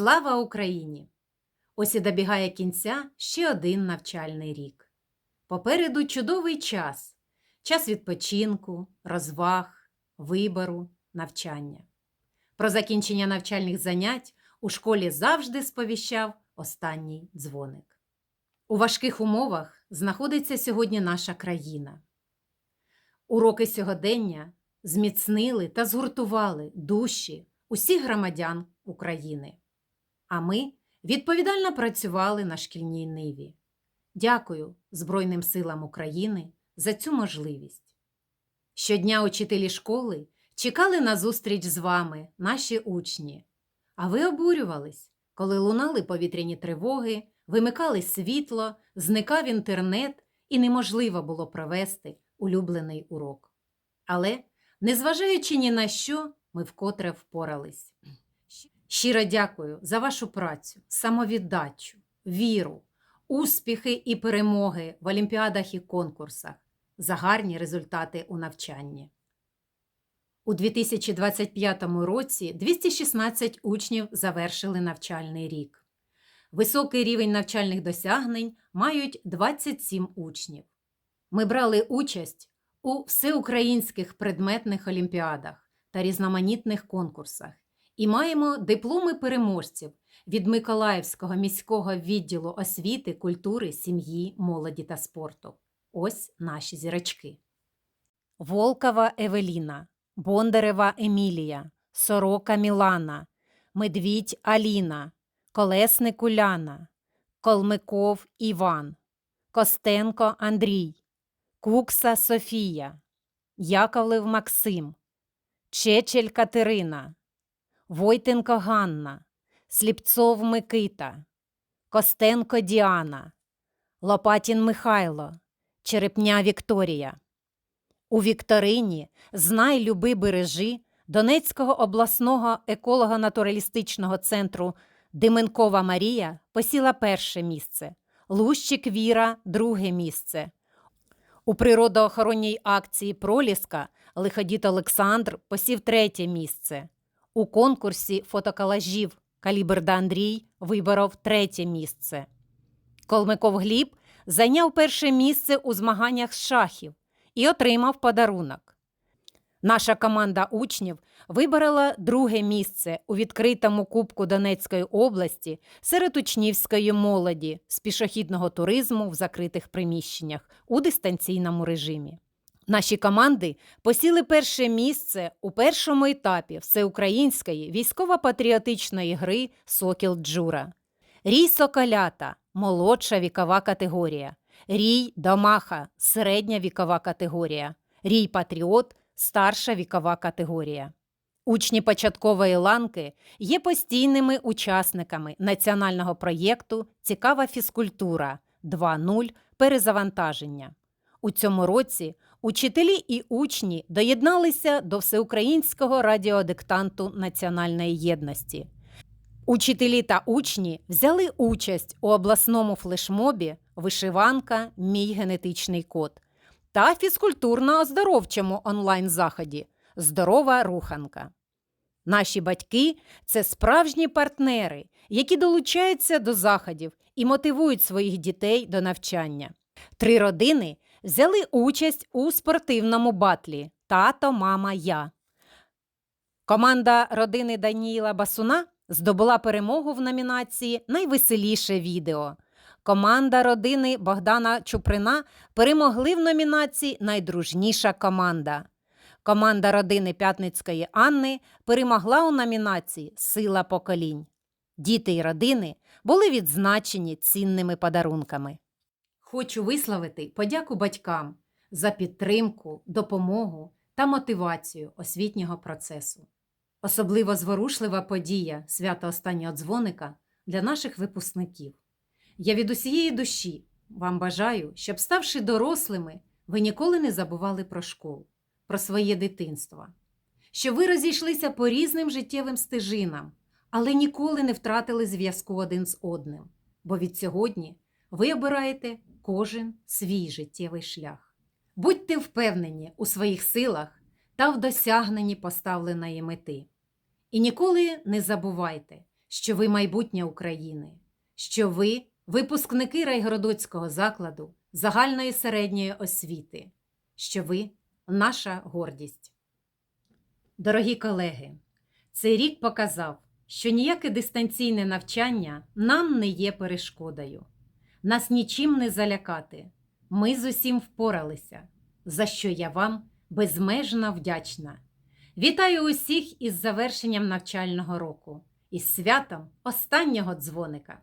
Слава Україні! Ось і добігає кінця ще один навчальний рік. Попереду чудовий час час відпочинку, розваг, вибору, навчання. Про закінчення навчальних занять у школі завжди сповіщав останній дзвоник. У важких умовах знаходиться сьогодні наша країна. Уроки сьогодення зміцнили та згуртували душі усіх громадян України. А ми відповідально працювали на шкільній ниві. Дякую Збройним силам України за цю можливість. Щодня учителі школи чекали на зустріч з вами, наші учні. А ви обурювались, коли лунали повітряні тривоги, вимикали світло, зникав інтернет і неможливо було провести улюблений урок. Але, незважаючи ні на що, ми вкотре впорались. Щиро дякую за вашу працю, самовіддачу, віру, успіхи і перемоги в олімпіадах і конкурсах, за гарні результати у навчанні. У 2025 році 216 учнів завершили навчальний рік. Високий рівень навчальних досягнень мають 27 учнів. Ми брали участь у всеукраїнських предметних олімпіадах та різноманітних конкурсах і маємо дипломи переможців від Миколаївського міського відділу освіти, культури, сім'ї, молоді та спорту. Ось наші зірочки. Волкова Евеліна, Бондарева Емілія, Сорока Мілана, Медвідь Аліна, Колесник Уляна, Колмиков Іван, Костенко Андрій, Кукса Софія, Яковлев Максим, Чечель Катерина, Войтенко Ганна, Сліпцов Микита, Костенко Діана, Лопатін Михайло, Черепня Вікторія. У Вікторині Знай, люби, бережи Донецького обласного еколого-натуралістичного центру Дименкова Марія посіла перше місце, Лущик Віра друге місце. У природоохоронній акції Проліска Лиходіт Олександр посів третє місце. У конкурсі фотокалажів Каліберда Андрій виборов третє місце. Колмиков Гліб зайняв перше місце у змаганнях з шахів і отримав подарунок. Наша команда учнів виборола друге місце у відкритому Кубку Донецької області серед учнівської молоді з пішохідного туризму в закритих приміщеннях у дистанційному режимі. Наші команди посіли перше місце у першому етапі всеукраїнської військово-патріотичної гри Сокіл Джура. Рій Соколята молодша вікова категорія. Рій Домаха середня вікова категорія. Рій Патріот старша вікова категорія. Учні початкової ланки є постійними учасниками національного проєкту Цікава фізкультура 2.0 перезавантаження. У цьому році учителі і учні доєдналися до всеукраїнського радіодиктанту національної єдності. Учителі та учні взяли участь у обласному флешмобі Вишиванка Мій генетичний код та фізкультурно-оздоровчому онлайн-заході Здорова руханка. Наші батьки це справжні партнери, які долучаються до заходів і мотивують своїх дітей до навчання. Три родини взяли участь у спортивному батлі Тато, мама, я. Команда родини Даніїла Басуна здобула перемогу в номінації Найвеселіше відео. Команда родини Богдана Чуприна перемогли в номінації Найдружніша команда. Команда родини П'ятницької Анни перемогла у номінації Сила поколінь. Діти й родини були відзначені цінними подарунками. Хочу висловити подяку батькам за підтримку, допомогу та мотивацію освітнього процесу. Особливо зворушлива подія свята останнього дзвоника для наших випускників. Я від усієї душі вам бажаю, щоб, ставши дорослими, ви ніколи не забували про школу, про своє дитинство, щоб ви розійшлися по різним життєвим стежинам, але ніколи не втратили зв'язку один з одним, бо від сьогодні ви обираєте кожен свій життєвий шлях. Будьте впевнені у своїх силах та в досягненні поставленої мети. І ніколи не забувайте, що ви майбутнє України, що ви випускники Райгородоцького закладу загальної середньої освіти, що ви наша гордість. Дорогі колеги, цей рік показав, що ніяке дистанційне навчання нам не є перешкодою. Нас нічим не залякати. Ми з усім впоралися, за що я вам безмежно вдячна. Вітаю усіх із завершенням навчального року, із святом останнього дзвоника.